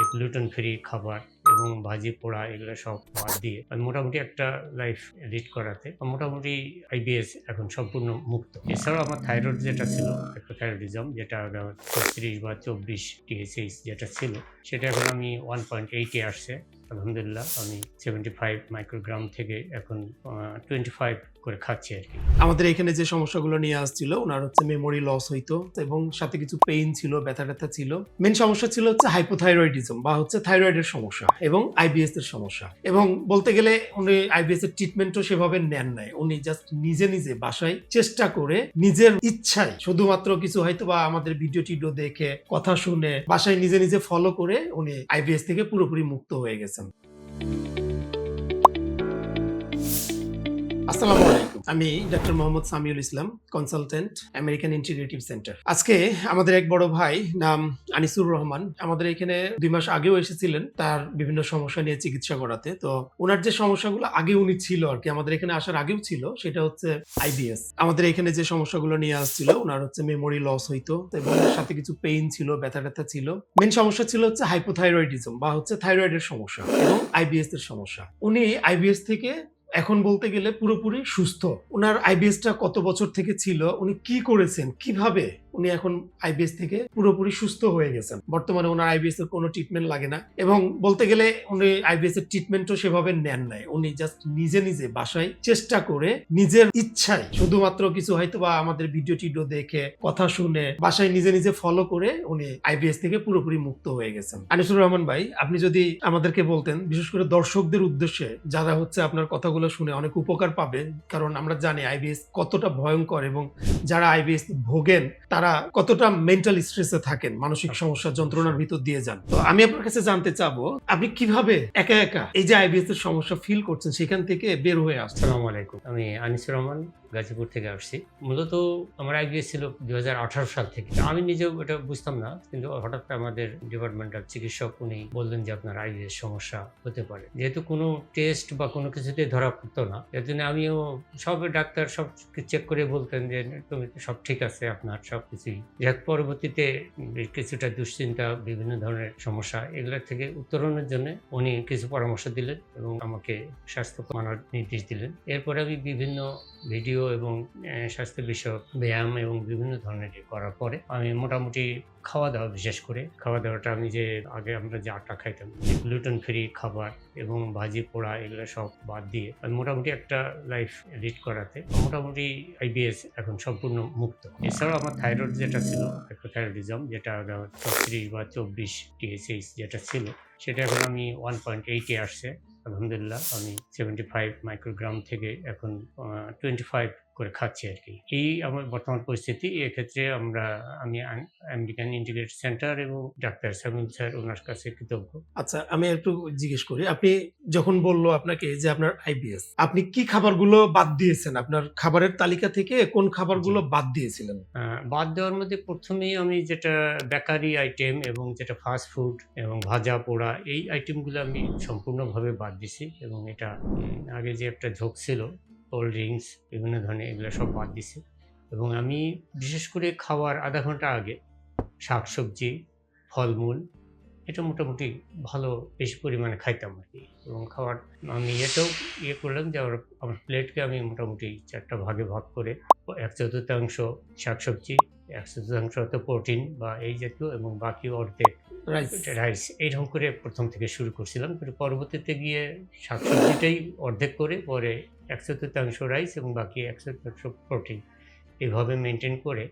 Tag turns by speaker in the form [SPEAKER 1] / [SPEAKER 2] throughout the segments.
[SPEAKER 1] যে gluten free খাবার এবং ভাজি পোড়া এগুলো সব বাদ দিয়ে আমি মোটামুটি একটা লাইফ লিড করাতে মোটামুটি আইবিএস এখন সম্পূর্ণ মুক্ত। এছাড়াও আমার থাইরয়েড যেটা ছিল থাইরয়েডিজম যেটা ছত্রিশ বা চব্বিশ টিএসএইচ যেটা ছিল, সেটা এখন আমি ওয়ান পয়েন্ট এইটে আসছে আলহামদুলিল্লাহ, আমি সেভেন্টি ফাইভ মাইক্রোগ্রাম থেকে এখন টোয়েন্টি ফাইভ করে খাচ্ছি আর কি।
[SPEAKER 2] আমাদের এখানে যে সমস্যাগুলো নিয়ে আসছিল, ওনার হচ্ছে মেমোরি লস হইতো এবং সাথে কিছু পেইন ছিল, ব্যথা ট্যাথা ছিল। মেন সমস্যা ছিল হচ্ছে হাইপোথাইরয়েডিজম বা হচ্ছে থাইরয়েডের সমস্যা এবং আইবিএস এর সমস্যা। এবং বলতে গেলে উনি আইবিএস এর ট্রিটমেন্টও সেভাবে নেন নাই। উনি জাস্ট নিজে নিজে বাসায় চেষ্টা করে নিজের ইচ্ছায় শুধুমাত্র কিছু হয়তো বা আমাদের ভিডিও টিডিও দেখে, কথা শুনে বাসায় নিজে নিজে ফলো করে উনি আইবিএস থেকে পুরোপুরি মুক্ত হয়ে গেছেন আসসালামু আলাইকুম। আমি doctor Mohammad Samiul Islam consultant American integrative centre আজকে আমাদের এক বড় ভাই নাম আনিসুর রহমান আমাদের এখানে দুই মাস আগেও এসেছিলেন তার বিভিন্ন সমস্যা নিয়ে চিকিৎসা করাতে। তো ওনার যে সমস্যাগুলো আগে উনি ছিল আর কি, আমাদের এখানে আসার আগেও ছিল, সেটা হচ্ছে আইবিএস আমাদের এখানে যে সমস্যাগুলো নিয়ে আসছিল, ওনার হচ্ছে মেমোরি লস হইতো, এবং সাথে কিছু পেইন ছিল, ব্যথা ব্যথা ছিল। মেন সমস্যা ছিল হচ্ছে হাইপোথাইরয়েডিজম বা হচ্ছে থাইরয়েডের সমস্যা এবং আইবিএস এর সমস্যা। উনি আইবিএস থেকে এখন বলতে গেলে পুরোপুরি সুস্থ। ওনার আইবিএসটা কত বছর থেকে ছিল? উনি কি করেছেন? কীভাবে? উনি এখন আইবিএস থেকে পুরোপুরি সুস্থ হয়ে গেছেন। বর্তমানে ওনার আইবিএস এর কোনো ট্রিটমেন্ট লাগে না। এবং বলতে গেলে উনি আইবিএস এর ট্রিটমেন্টও সেভাবে নেন নাই। উনি জাস্ট নিজে নিজে বাসায় চেষ্টা করে নিজের ইচ্ছায় শুধুমাত্র কিছু হয়তো বা আমাদের ভিডিও টিডিও দেখে, কথা শুনে, বাসায় নিজে নিজে ফলো করে উনি আইবিএস থেকে পুরোপুরি মুক্ত হয়ে গেছেন। আনিসুর রহমান ভাই, আপনি যদি আমাদেরকে বলতেন, বিশেষ করে দর্শকদের উদ্দেশ্যে যারা হচ্ছে আপনার কথাগুলো শুনে অনেক উপকার পাবে, কারণ আমরা জানি আইবিএস কতটা ভয়ঙ্কর এবং যারা আইবিএস ভোগেন, তারা কতটা মেন্টাল স্ট্রেসে থাকেন মানসিক সমস্যা যন্ত্রণার ভিতর দিয়ে যান। তো আমি আপনার কাছে জানতে চাবো আপনি কীভাবে একা একা এই যে আইবিএস এর সমস্যা ফিল করছেন সেখান থেকে বের হয়ে আসছেন?
[SPEAKER 1] আসসালামু আলাইকুম। আমি আনিসুর রহমান গাজীপুর থেকে আসছি। মূলত আমার আইবিএস ছিল দু হাজার আঠারো সাল থেকে। আমি নিজেও এটা বুঝতাম না, কিন্তু হঠাৎ আমাদের ডিপার্টমেন্টাল চিকিৎসক উনি বললেন যে আপনার আইবিএস সমস্যা হতে পারে। যেহেতু কোনো টেস্ট বা কোনো কিছুতে ধরা পড়তো না, এর জন্য আমিও সব ডাক্তার সব চেক করে বলতেন যে তুমি সব ঠিক আছে, আপনার সব কিছুই। যাক, পরবর্তীতে কিছুটা দুশ্চিন্তা, বিভিন্ন ধরনের সমস্যা এগুলোর থেকে উত্তরণের জন্য উনি কিছু পরামর্শ দিলেন এবং আমাকে স্বাস্থ্য মানার নির্দেশ দিলেন। এরপরে আমি বিভিন্ন ভিডিও এবং স্বাস্থ্য বিষয়ক ব্যায়াম এবং বিভিন্ন ধরনের করার পরে আমি মোটামুটি খাওয়া দাওয়া বিশেষ করে, খাওয়া দাওয়াটা আমি যে আগে আমরা যে আটা খাইতাম গ্লুটেন ফ্রি খাবার এবং ভাজি পোড়া এগুলো সব বাদ দিয়ে আমি মোটামুটি একটা লাইফ লিড করাতে মোটামুটি আইবিএস এখন সম্পূর্ণ মুক্ত। এছাড়াও আমার থাইরয়েড যেটা ছিল হাইপোথাইরয়েডিজম যেটা ছত্রিশ বা চব্বিশ টিএসএইচ যেটা ছিল, সেটা এখন আমি ওয়ান পয়েন্ট এইটে আসছে আলহামদুলিল্লাহ আমি সেভেন্টি ফাইভ মাইক্রোগ্রাম থেকে এখন টোয়েন্টি ফাইভ করে খাচ্ছি আর কি এই আমার বর্তমান পরিস্থিতি এক্ষেত্রে আমরা আমি আমেরিকান ইন্টিগ্রেটেড সেন্টার এবং ডাক্তার সামিল স্যার ওনার কাছে কৃতজ্ঞ।
[SPEAKER 2] আচ্ছা আমি একটু জিজ্ঞেস করি আপনি যখন বলল আপনাকে যে আপনার আইবিএস আপনি কি খাবারগুলো বাদ দিয়েছেন? আপনার খাবারের তালিকা থেকে কোন খাবারগুলো বাদ দিয়েছিলেন?
[SPEAKER 1] বাদ দেওয়ার মধ্যে প্রথমেই আমি যেটা বেকারি আইটেম এবং যেটা ফাস্ট ফুড এবং ভাজা পোড়া এই আইটেমগুলো আমি সম্পূর্ণভাবে বাদ দিছি এবং এটা আগে যে একটা ঝোঁক ছিল কোল্ড ড্রিঙ্কস বিভিন্ন ধরনের এগুলো সব বাদ দিছি। এবং আমি বিশেষ করে খাওয়ার আধা ঘণ্টা আগে শাকসবজি, ফলমূল, এটা মোটামুটি ভালো বেশি পরিমাণে খাইতাম আর কি। এবং খাওয়ার আমি এটাও ইয়ে করলাম যে আমার আমার প্লেটকে আমি মোটামুটি চারটা ভাগে ভাগ করে এক চতুর্থাংশ শাকসবজি, এক চতুর্থাংশ হয়তো প্রোটিন বা এই জাতীয় এবং বাকি অর্ধেক
[SPEAKER 2] রাইস
[SPEAKER 1] রাইস এইরকম করে প্রথম থেকে শুরু করছিলাম কিন্তু পরবর্তীতে গিয়ে শাকসবজিটাই অর্ধেক করে পরে এক চতুর্থাংশ রাইস এবং বাকি এক চতুর্থাংশ প্রোটিন এইভাবে মেনটেন করে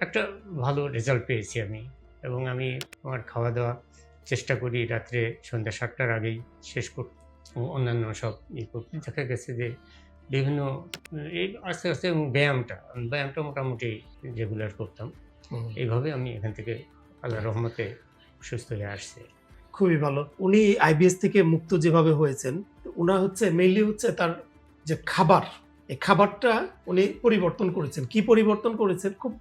[SPEAKER 1] একটা ভালো রেজাল্ট পেয়েছি আমি। এবং আমি আমার খাওয়া দাওয়া চেষ্টা করি রাত্রে সন্ধ্যা সাতটার আগেই শেষ কর অন্যান্য সব ইয়ে করতে। দেখা গেছে যে বিভিন্ন এই আস্তে আস্তে এবং ব্যায়ামটা ব্যায়ামটা মোটামুটি রেগুলার করতাম। এইভাবে আমি এখান থেকে আল্লাহ রহমতে সুস্থ হয়ে আসছে।
[SPEAKER 2] খুবই ভালো। উনি আইবিএস থেকে মুক্ত যেভাবে হয়েছেন উনা হচ্ছে মেইনলি হচ্ছে তার যে খাবার, এই খাবারটা উনি পরিবর্তন করেছেন। কি পরিবর্তন করেছেন? খুব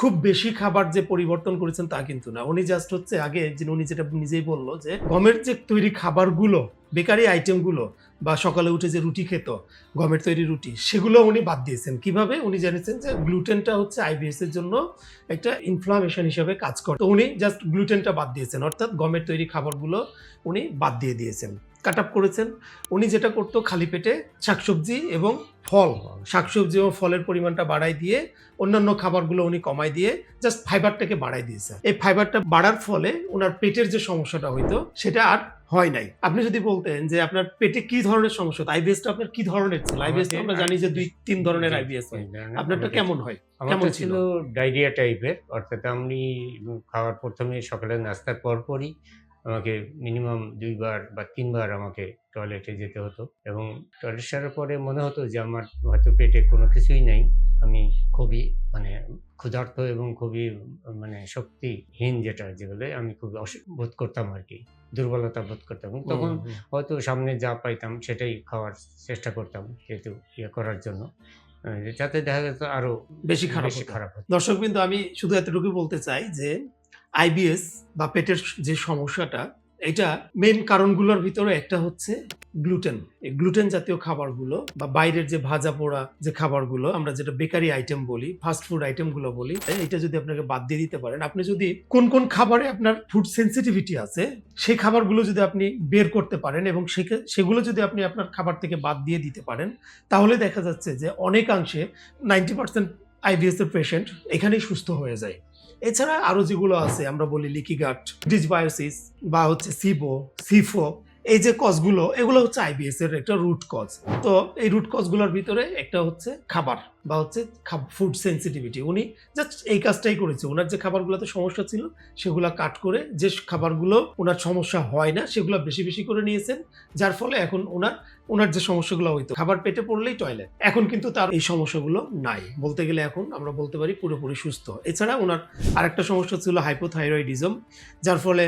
[SPEAKER 2] খুব বেশি খাবার যে পরিবর্তন করেছেন তা কিন্তু না। উনি জাস্ট হচ্ছে আগে উনি যেটা নিজেই বলল যে গমের যে তৈরি খাবারগুলো বেকারি আইটেমগুলো বা সকালে উঠে যে রুটি খেত, গমের তৈরি রুটি, সেগুলো উনি বাদ দিয়েছেন। কীভাবে? উনি জেনেছেন যে গ্লুটেনটা হচ্ছে আইবিএস এর জন্য একটা ইনফ্লামেশন হিসেবে কাজ করে। তো উনি জাস্ট গ্লুটেনটা বাদ দিয়েছেন, অর্থাৎ গমের তৈরি খাবারগুলো উনি বাদ দিয়ে দিয়েছেন। কাট আপ করেছেন। উনি যেটা করতো খালি পেটে শাকসবজি এবং ফল শাকসবজি এবং ফলের পরিমাণটা বাড়াই দিয়ে অন্যান্য খাবারগুলো উনি কমাই দিয়ে জাস্ট ফাইবারটাকে বাড়াই দিয়েছে এই ফাইবারটা বাড়ার ফলে ওনার পেটের যে সমস্যাটা হইতো সেটা আর হয় নাই। আপনি যদি বলতেন যে আপনার পেটে কি ধরনের সমস্যা আইবিএসটা আপনার কি ধরনের ছিল? আইবিএস আমরা জানি যে দুই তিন ধরনের আইবিএস হয়। আপনারটা কেমন হয়? কেমন ছিল?
[SPEAKER 1] ডায়রিয়া টাইপের অর্থাৎ আমি খাওয়ার প্রথমে সকালে নাস্তার পর পরই আমাকে মিনিমাম দুইবার বা তিনবার আমাকে টয়লেটে যেতে হতো এবং টয়লেট সারার পরে মনে হতো যে আমার হয়তো পেটে কোনো কিছুই নেই। আমি খুবই মানে ক্ষুধার্ত এবং খুবই মানে শক্তিহীন যেটা যেগুলো আমি খুব বোধ করতাম আর কি দুর্বলতা বোধ করতাম তখন। হয়তো সামনে যা পাইতাম সেটাই খাওয়ার চেষ্টা করতাম যেহেতু ইয়ে করার জন্য। যাতে দেখা যেত আরও
[SPEAKER 2] বেশি খারাপ
[SPEAKER 1] খারাপ
[SPEAKER 2] দর্শক বিন্দু আমি শুধু এতটুকু বলতে চাই যে আইবিএস বা পেটের যে সমস্যাটা, এটা মেন কারণগুলোর ভিতরে একটা হচ্ছে গ্লুটেন এই গ্লুটেন জাতীয় খাবারগুলো বা বাইরের যে ভাজা পোড়া যে খাবারগুলো, আমরা যেটা বেকারি আইটেম বলি ফাস্ট ফুড আইটেমগুলো বলি, এটা যদি আপনাকে বাদ দিয়ে দিতে পারেন, আপনি যদি কোন কোন খাবারে আপনার ফুড সেন্সিটিভিটি আছে, সেই খাবারগুলো যদি আপনি বের করতে পারেন এবং সেগুলো যদি আপনি আপনার খাবার থেকে বাদ দিয়ে দিতে পারেন, তাহলে দেখা যাচ্ছে যে অনেকাংশে নাইনটি পার্সেন্ট আইবিএস এর পেশেন্ট এখানেই সুস্থ হয়ে যায়। এছাড়া আরও যেগুলো আছে আমরা বলি লিকিগাট ডিজবায়োসিস বা হচ্ছে সিবো সিফো এই যে কজগুলো এগুলো হচ্ছে আইবিএস এর একটা রুট কজ তো এই রুট কজগুলোর ভিতরে একটা হচ্ছে খাবার বা হচ্ছে ফুড সেন্সিটিভিটি উনি জাস্ট এই কাজটাই করেছে। ওনার যে খাবারগুলোতে সমস্যা ছিল, সেগুলো কাট করে যে খাবারগুলো ওনার সমস্যা হয় না, সেগুলো বেশি বেশি করে নিয়েছেন। যার ফলে এখন ওনার ওনার যে সমস্যাগুলো হইতো, খাবার পেটে পড়লেই টয়লেট এখন কিন্তু তার এই সমস্যাগুলো নাই। বলতে গেলে এখন আমরা বলতে পারি পুরোপুরি সুস্থ। এছাড়া ওনার আরেকটা সমস্যা ছিল হাইপোথাইরয়েডিজম যার ফলে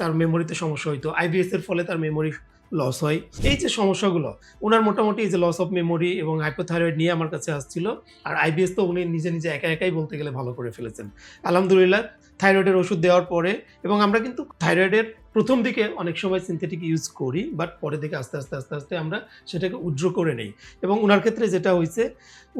[SPEAKER 2] তার মেমোরিতে সমস্যা হইতো। আইবিএস এর ফলে তার মেমোরি লস হয়। এই যে সমস্যাগুলো, ওনার মোটামুটি এই যে লস অফ মেমোরি এবং হাইপোথাইরয়েড নিয়ে আমার কাছে আসছিল। আর আইবিএস তো উনি নিজে নিজে একা একাই বলতে গেলে ভালো করে ফেলেছেন। আলহামদুলিল্লাহ থাইরয়েডের ওষুধ দেওয়ার পরে এবং আমরা কিন্তু থাইরয়েডের প্রথম দিকে অনেক সময় সিনথেটিক ইউজ করি বাট পরে দিকে আস্তে আস্তে আস্তে আস্তে আমরা সেটাকে উজ্জ্ব করে নেই। এবং ওনার ক্ষেত্রে যেটা হয়েছে,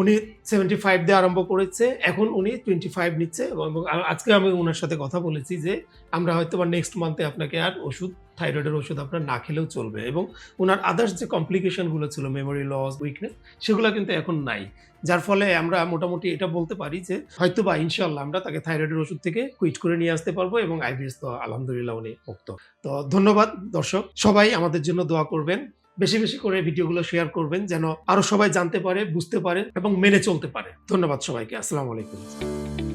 [SPEAKER 2] উনি সেভেন্টি ফাইভ দিয়ে আরম্ভ করেছে, এখন উনি টোয়েন্টি ফাইভ নিচ্ছে এবং আজকে আমি ওনার সাথে কথা বলেছি যে, আমরা হয়তো বা নেক্সট মান্থে আপনাকে আর ওষুধ থাইরয়েডের ওষুধ আপনার না খেলেও চলবে এবং ওনার আদার্স যে কমপ্লিকেশনগুলো ছিল মেমোরি লস উইকনেস সেগুলো কিন্তু এখন নাই। যার ফলে আমরা মোটামুটি এটা বলতে পারি যে হয়তো বা ইনশাল্লাহ আমরা তাকে থাইরয়েডের ওষুধ থেকে কুইট করে নিয়ে আসতে পারব এবং আইবিএস তো আলহামদুলিল্লাহ উনি মুক্ত। তো ধন্যবাদ দর্শক, সবাই আমাদের জন্য দোয়া করবেন। বেশি বেশি করে ভিডিওগুলো শেয়ার করবেন যেন আরও সবাই জানতে পারে, বুঝতে পারে এবং মেনে চলতে পারে। ধন্যবাদ সবাইকে, আসসালামু আলাইকুম।